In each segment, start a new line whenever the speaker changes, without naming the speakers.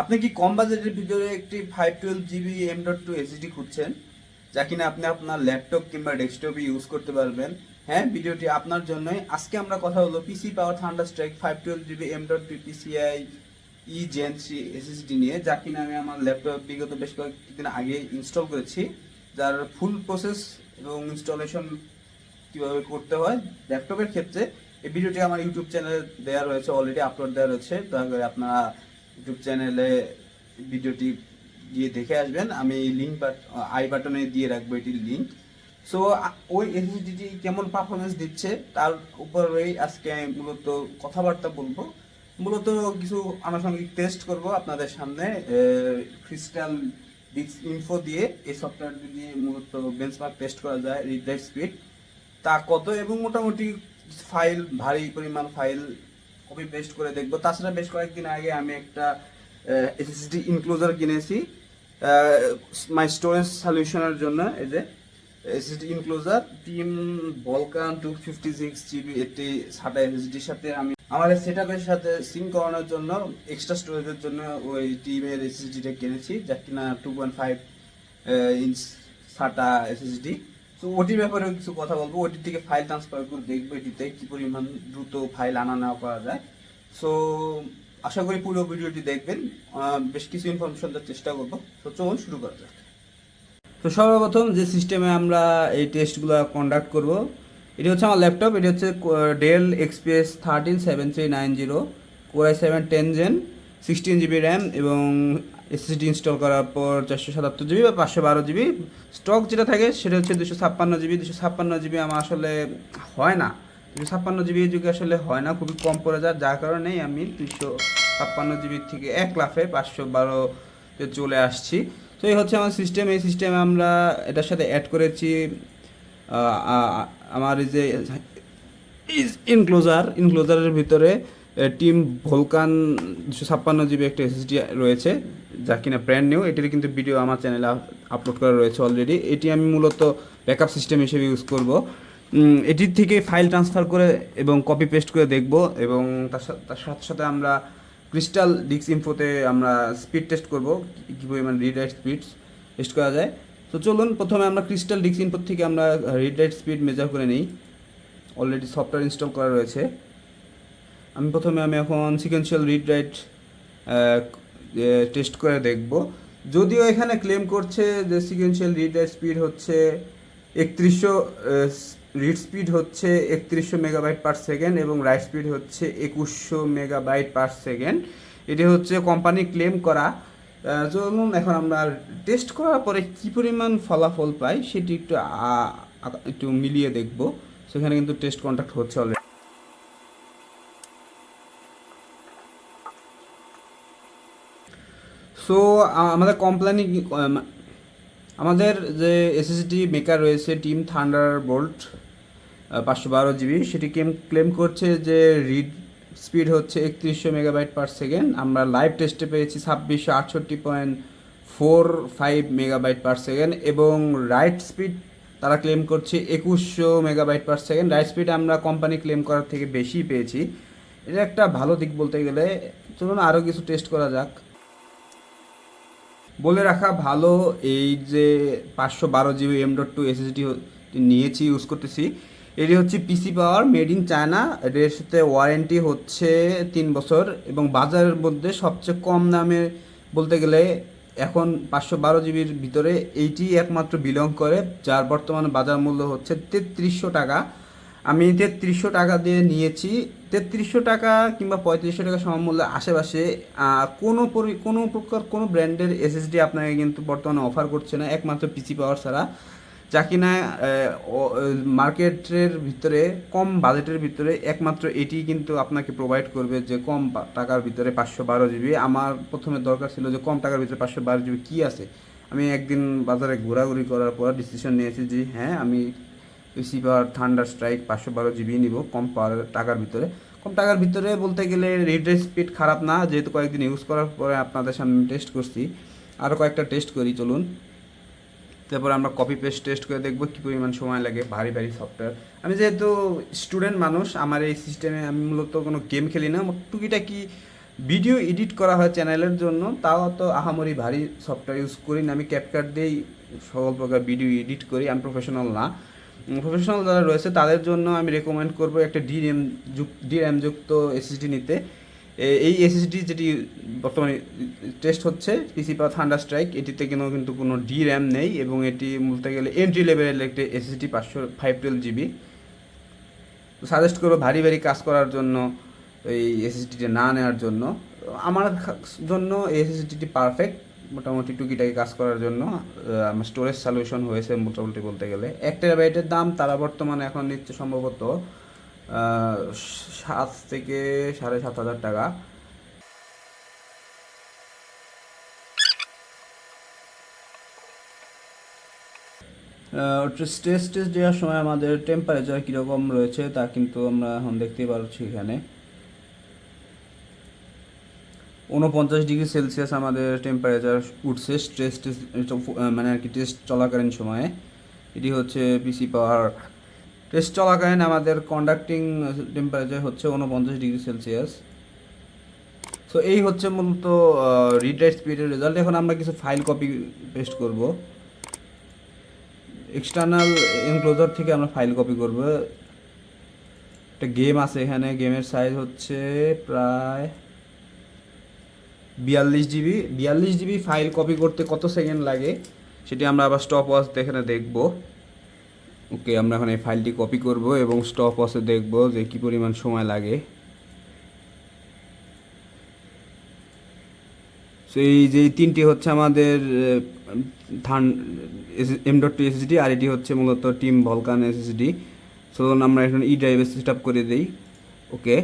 আপনি কি কম বাজেটের ভিতরে একটি five twelve GB M dot two SSD খুঁজছেন? যা কিনা আপনি আপনার ল্যাপটপ কিংবা ডেস্কটপে ইউজ করতে পারবেন। হ্যাঁ ভিডিওটি আপনার জন্যই। আজকে আমরা কথা হলো PC power thunder strike five twelve GB M dot two PCI E gen three SSD নিয়ে, যা কিনা আমি আমার ল্যাপটপ বিগত বেশ কয়েকদিন আগে ইনস্টল করেছি। যার ফুল প্রসেস এবং ইনস্টলেশন কীভাবে করতে হয় ল্যাপটপের ক্ষেত্রে, এই ভিডিওটি আমার ইউটিউব চ্যানেলে দেওয়া রয়েছে অলরেডি আপলোড দেওয়া রয়েছে। দয়া করে আপনারা ইউটিউব চ্যানেলে ভিডিওটি গিয়ে দেখে আসবেন। আমি লিঙ্ক আই বাটনে দিয়ে রাখব এটির লিঙ্ক সো ওই এসএসডিটি কেমন পারফরমেন্স দিচ্ছে তার উপরেই আজকে আমি মূলত কথাবার্তা বলব। মূলত কিছু আনুষঙ্গিক টেস্ট করব আপনাদের সামনে। ক্রিস্টাল ডিক্স ইনফো দিয়ে এই সফটওয়্যারটি দিয়ে মূলত বেঞ্চমার্ক টেস্ট করা যায় রিড স্পিড তা কত এবং মোটামুটি ফাইল ভারী পরিমাণ ফাইল কপি পেস্ট করে দেখব। তাছাড়া বেশ কয়েকদিন আগে আমি একটা এসএসডি ইনক্লোজার কিনেছি। মাই স্টোরেজ সলিউশনের জন্য। এই যে SSD enclosure team Vulcan two fifty six GB একটি সাটা এসএসডির সাথে আমি আমার সেট আপের সাথে সিঙ্ক করানোর জন্য এক্সট্রা স্টোরেজের জন্য ওই টিমের এসএসডিটা কিনেছি যা কিনা two point five inch SATA SSD তো ওটির ব্যাপারে কিছু কথা বলব। ওটির থেকে ফাইল ট্রান্সফার করে দেখব এটিতে কি পরিমাণ দ্রুত ফাইল আনা নেওয়া করা যায়। সো আশা করি পুরো ভিডিওটি দেখবেন। বেশ কিছু ইনফরমেশন দেওয়ার চেষ্টা করব। তো চলুন শুরু করা যাক। তো সর্বপ্রথম যে সিস্টেমে আমরা এই টেস্টগুলো কন্ডাক্ট করব, এটি হচ্ছে আমার ল্যাপটপ এটি হচ্ছে Dell XPS thirteen seven three nine zero core i seven ten gen sixteen GB RAM এবং এসএসডি ইনস্টল করার পর চারশো সাতাত্তর জিবি বা পাঁচশো বারো জিবি স্টক যেটা থাকে সেটা হচ্ছে দুশো ছাপ্পান্ন জিবি দুশো ছাপ্পান্ন জিবি আমার আসলে হয় না। দুশো ছাপ্পান্ন জিবি যুগে আসলে হয় না, খুবই কম পড়ে যায়। যার কারণেই আমি দুশো ছাপ্পান্ন জিবি থেকে এক লাফে পাঁচশো বারোতে চলে আসছি। তো এই হচ্ছে আমার সিস্টেম এই সিস্টেমে আমরা এটার সাথে অ্যাড করেছি আমার যে ইনক্লোজার ইনক্লোজারের ভিতরে টিম ভোলকান দুশো ছাপ্পান্ন জিবি একটা এসএসডি রয়েছে, যা কিনা ব্র্যান্ড নিউ এটির কিন্তু ভিডিও আমার চ্যানেলে আপলোড করা রয়েছে অলরেডি এটি আমি মূলত ব্যাকআপ সিস্টেম হিসেবে ইউজ করব। এটির থেকে ফাইল ট্রান্সফার করে এবং কপি পেস্ট করে দেখব এবং তার সাথে সাথে আমরা ক্রিস্টাল ডিক্স ইনফোতে আমরা স্পিড টেস্ট করব, কী পরিমাণ রিড রাইট স্পিড টেস্ট করা যায়। তো চলুন, প্রথমে আমরা ক্রিস্টাল ডিক্স ইনফো থেকে আমরা রিড রাইট স্পিড মেজার করে নিই। অলরেডি সফটওয়্যার ইনস্টল করা রয়েছে। আমি প্রথমে আমি এখন সিকোয়েন্সিয়াল রিড রাইট টেস্ট করে দেখব। যদিও এখানে ক্লেম করছে যে সিকোয়েন্সিয়াল রিড রাইট স্পিড হচ্ছে একত্রিশশো রিড স্পিড হচ্ছে একত্রিশশো মেগাবাইট পার সেকেন্ড এবং রাইট স্পিড হচ্ছে একুশশো মেগাবাইট পার সেকেন্ড এটি হচ্ছে কোম্পানি ক্লেম করা। চলুন এখন আমরা টেস্ট করার পরে কী পরিমাণ ফলাফল পাই সেটি একটু একটু মিলিয়ে দেখব। সেখানে কিন্তু টেস্ট কন্ট্যাক্ট হচ্ছে অলরেডি সো আমাদের কোম্পানি আমাদের যে এসএসডি মেকার রয়েছে টিম থান্ডার বোল্ট পাঁচশো বারো জিবি, সেটি ক্লেম ক্লেম করছে যে রিড স্পিড হচ্ছে একত্রিশশো মেগাবাইট পার সেকেন্ড আমরা লাইভ টেস্টে পেয়েছি ছাব্বিশশো আটষট্টি point four five megabyte per second এবং রাইট স্পিড তারা ক্লেম করছে একুশশো megabyte per second write speed আমরা কোম্পানি ক্লেম করার থেকে বেশি পেয়েছি। এটা একটা ভালো দিক বলতে গেলে। চলুন আরও কিছু টেস্ট করা যাক। বলে রাখা ভালো এই যে পাঁচশো বারো GB M dot two SSD নিয়েছি ইউজ করতেছি। এটি হচ্ছে PC power made in China এর সাথে ওয়ারেন্টি হচ্ছে তিন বছর এবং বাজারের মধ্যে সবচেয়ে কম দামে বলতে গেলে এখন পাঁচশো বারো জিবির ভিতরে এইটি একমাত্র বিলং করে, যার বর্তমানে বাজার মূল্য হচ্ছে তেত্রিশশো টাকা। আমি তেত্রিশশো টাকা দিয়ে নিয়েছি। তেত্রিশশো টাকা কিংবা পঁয়ত্রিশশো টাকা সমমূল্যের আশেপাশে কোনো কোনো প্রকার কোনো ব্র্যান্ডের এসএসডি আপনাকে কিন্তু বর্তমানে অফার করছে না, একমাত্র পিসি পাওয়ার ছাড়া। যা কিনা মার্কেটের ভিতরে, কম বাজেটের ভিতরে একমাত্র এটি কিন্তু আপনাকে প্রোভাইড করবে যে কম টাকার ভিতরে পাঁচশো বারো জিবি। আমার প্রথমে দরকার ছিল যে কম টাকার ভিতরে পাঁচশো বারো জিবি কী আছে? আমি একদিন বাজারে ঘোরাঘুরি করার পর ডিসিশন নিয়েছি যে হ্যাঁ আমি পাওয়ার থান্ডার স্ট্রাইক পাঁচশো বারো জিবি নিব, কম পাওয়ার টাকার ভিতরে। কম টাকার ভিতরে বলতে গেলে রিড স্পিড খারাপ না, যেহেতু কয়েকদিন ইউজ করার পরে আপনাদের সামনে টেস্ট করছি। আরও কয়েকটা টেস্ট করি, চলুন। তারপর আমরা কপি পেস্ট টেস্ট করে দেখব কী পরিমাণ সময় লাগে, ভারী ভারী সফটওয়্যার আমি যেহেতু স্টুডেন্ট মানুষ, আমার এই সিস্টেমে আমি মূলত কোনো গেম খেলি না। টুকিটা কি ভিডিও এডিট করা হয় চ্যানেলের জন্য, তাও তো আহামরি ভারী সফটওয়্যার ইউজ করি না। আমি ক্যাপকাট দিয়েই সকল প্রকার ভিডিও এডিট করি আমি প্রফেশনাল না। প্রফেশনাল যারা রয়েছে, তাদের জন্য আমি রেকমেন্ড করব একটা ডি র্যাম ডি র্যাম যুক্ত এসএসডি নিতে। এই এসএসডি যেটি বর্তমানে টেস্ট হচ্ছে পিসি পাওয়ার থান্ডার স্ট্রাইক এটিতে কিন্তু কিন্তু কোনো ডি র্যাম নেই এবং এটি বলতে গেলে এন্ট্রি লেভেলের একটি এসএসডি পাঁচশো ফাইভ টুয়েলভ জিবি সাজেস্ট করব ভারী ভারী কাজ করার জন্য এই এসএসডিটি না নেওয়ার জন্য। আমার জন্য এই এসএসডিটি পারফেক্ট মোটামুটি টুকিটাকি কাজ করার জন্য আমার স্টোরেজ সলিউশন হয়েছে মোটামুটি বলতে গেলে। এক টেরাবাইটের দাম তারা বর্তমানে এখন নিচ্ছে সম্ভবত সাত থেকে সাড়ে সাত হাজার টাকা। স্টেজ টেস্ট দেওয়ার সময় আমাদের টেম্পারেচার কীরকম রয়েছে তা কিন্তু আমরা এখন দেখতেই পাচ্ছি এখানে। উনপঞ্চাশ ডিগ্রি সেলসিয়াস আমাদের টেম্পারেচার উঠছে স্ট্রেস টেস্ট মানে আর কি টেস্ট চলাকালীন সময়ে। এটি হচ্ছে পিসি পাওয়ার টেস্ট চলাকালীন আমাদের কন্ডাক্টিং টেম্পারেচার হচ্ছে উনপঞ্চাশ ডিগ্রি সেলসিয়াস। সো এই হচ্ছে মূলত রিড রাইট স্পিডের রেজাল্ট এখন আমরা কিছু ফাইল কপি পেস্ট করব। এক্সটার্নাল এনক্লোজার থেকে আমরা ফাইল কপি করব। একটা গেম আছে এখানে গেমের সাইজ হচ্ছে প্রায় বিয়াল্লিশ জিবি বিয়াল্লিশ জিবি ফাইল কপি করতে কত সেকেন্ড লাগে সেটি আমরা আবার স্টপ ওয়াচ এখানে দেখব। ওকে, আমরা এখন ফাইলটি কপি করব এবং স্টপ ওয়াচে দেখব যে কী পরিমাণ সময় লাগে। সো এই যে তিনটি হচ্ছে আমাদের থান এম ডট টু এসএসডি আর এটি হচ্ছে মূলত টিম ভলকান এসএসডি সো আমরা এখন ই ড্রাইভে সেট আপ করে দিই। ওকে।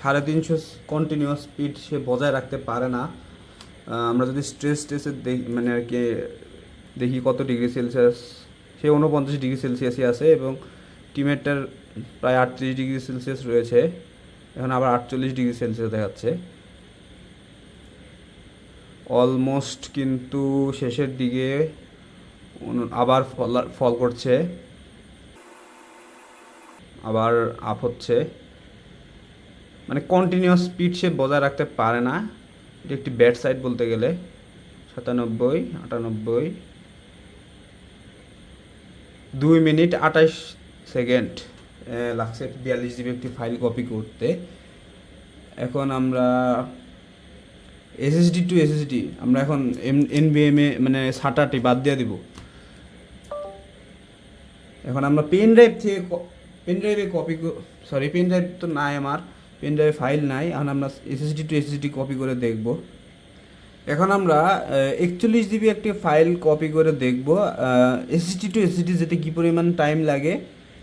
সাড়ে তিনশো কন্টিনিউয়াস স্পিড সে বজায় রাখতে পারে না। আমরা যদি স্ট্রেস দেখি মানে আর কি দেখি কত ডিগ্রি সেলসিয়াস, সে উনপঞ্চাশ ডিগ্রি সেলসিয়াসই আছে এবং টিমেরটার প্রায় আটত্রিশ ডিগ্রি সেলসিয়াস রয়েছে। এখন আবার আটচল্লিশ ডিগ্রি সেলসিয়াস দেখাচ্ছে। অলমোস্ট কিন্তু শেষের দিকে আবার ফল ফল করছে। আবার আপ হচ্ছে। মানে কন্টিনিউয়াস স্পিড সে বজায় রাখতে পারে না। এটি একটি ব্যাড সাইড বলতে গেলে। সাতানব্বই, আটানব্বই। দুই মিনিট আঠাশ সেকেন্ড। লাগছে বিয়াল্লিশ জিবি একটি ফাইল কপি করতে। এখন আমরা এসএসডি টু এসএসডি আমরা এখন এম এনবিএমে মানে সাটাটি বাদ দিয়ে দিব। এখন আমরা পেন ড্রাইভ থেকে পেন ড্রাইভে কপি সরি পেন ড্রাইভ তো নাই আমার। পেন ড্রাইভে ফাইল নাই, এখন আমরা এসএসডি টু এসএসডি কপি করে দেখব। এখন আমরা একচল্লিশ জিবি একটি ফাইল কপি করে দেখব। এসএসডি টু এসএসডি যেতে কী পরিমাণ টাইম লাগে?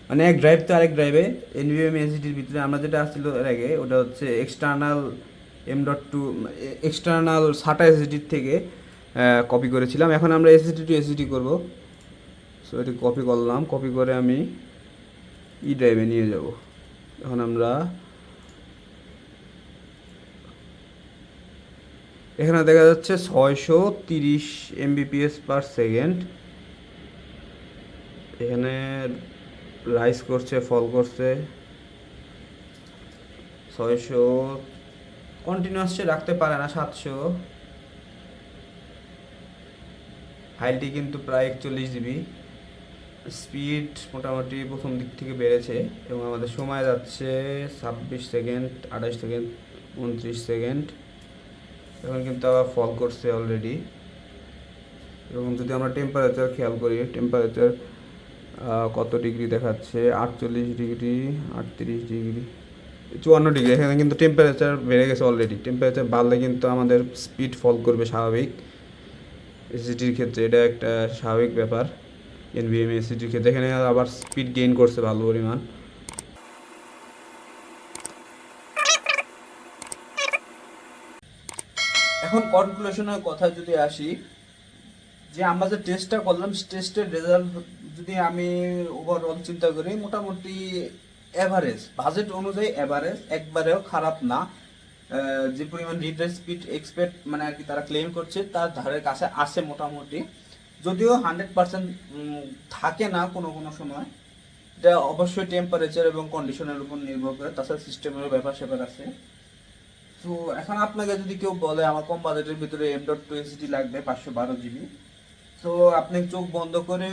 মানে এক ড্রাইভ তো আরেক ড্রাইভে এনভিএম এসএসডির ভিতরে আমরা যেটা আসছিল এর আগে, ওটা হচ্ছে external M dot two external SATA এসএসডির থেকে কপি করেছিলাম। এখন আমরা এসএসডি টু এসএসডি করব। সো এটি কপি করলাম। কপি করে আমি ই ড্রাইভে নিয়ে যাব। এখন আমরা এখানে দেখা যাচ্ছে ছয়শো তিরিশ এমবিপিএস পার সেকেন্ড এখানে রাইস করছে ফল করছে। ছয়শো কন্টিনিউয়াস রাখতে পারে না সাতশো। ফাইলটি কিন্তু প্রায় একচল্লিশ জিবি স্পিড মোটামুটি প্রথম দিক থেকে বেড়েছে এবং আমাদের সময় যাচ্ছে ছাব্বিশ সেকেন্ড আঠাশ সেকেন্ড উনত্রিশ সেকেন্ড এখন কিন্তু আবার ফল করছে অলরেডি এবং যদি আমরা টেম্পারেচার খেয়াল করি টেম্পারেচার কত ডিগ্রি দেখাচ্ছে? আটচল্লিশ ডিগ্রি আটত্রিশ ডিগ্রি চুয়ান্ন ডিগ্রি এখানে কিন্তু টেম্পারেচার বেড়ে গেছে অলরেডি টেম্পারেচার বাড়লে কিন্তু আমাদের স্পিড ফল করবে স্বাভাবিক। এসিটির ক্ষেত্রে এটা একটা স্বাভাবিক ব্যাপার। এনভিএম এসিটির ক্ষেত্রে। এখানে আবার স্পিড গেইন করছে ভালো পরিমাণ। এখন কনক্লুশনের কথা যদি আসি, যে আমরা যে টেস্টটা করলাম টেস্টের রেজাল্ট যদি আমি ওভারঅল চিন্তা করি, মোটামুটি এভারেজ বাজেট অনুযায়ী এভারেজ একবারেও খারাপ না। যে পরিমাণ রিডার স্পিড এক্সপেক্ট মানে আর কি তারা ক্লেম করছে, তার ধারের কাছে আসে মোটামুটি। যদিও হান্ড্রেড পার্সেন্ট থাকে না কোনো কোনো সময়। এটা অবশ্যই টেম্পারেচার এবং কন্ডিশনের উপর নির্ভর করে, তাছাড়া সিস্টেমেরও ব্যাপার স্যাপার আছে। তো এখন আপনাকে যদি কেউ বলে, আমার কম বাজেটের ভিতরে এম ডট টু এসডি লাগবে পাঁচশো বারো জিবি তো আপনি চোখ বন্ধ করে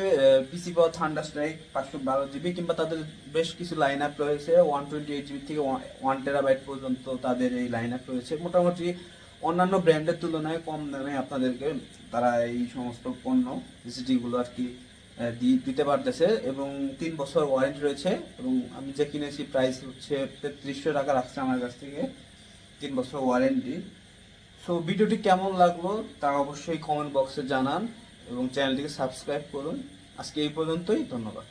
পিসি পাওয়ার থান্ডার স্ট্রাইক পাঁচশো বারো জিবি কিংবা তাদের বেশ কিছু লাইন আপ রয়েছে ওয়ান টোয়েন্টি এইট জিবি থেকে ওয়ান টেরাবাইট পর্যন্ত তাদের এই লাইন আপ রয়েছে। মোটামুটি অন্যান্য ব্র্যান্ডের তুলনায় কম দামে আপনাদেরকে তারা এই সমস্ত পণ্য এসডিগুলো আর কি দিতে পারতেছে এবং তিন বছর ওয়ারেন্টি রয়েছে এবং আমি যে কিনেছি প্রাইস হচ্ছে তেত্রিশশো টাকা রাখছে আমার কাছ থেকে। তিন বছর ওয়ারেন্টি সো ভিডিওটি কেমন লাগল তা অবশ্যই কমেন্ট বক্সে জানান এবং চ্যানেলটিকে সাবস্ক্রাইব করুন। আজকে এই পর্যন্তই, ধন্যবাদ।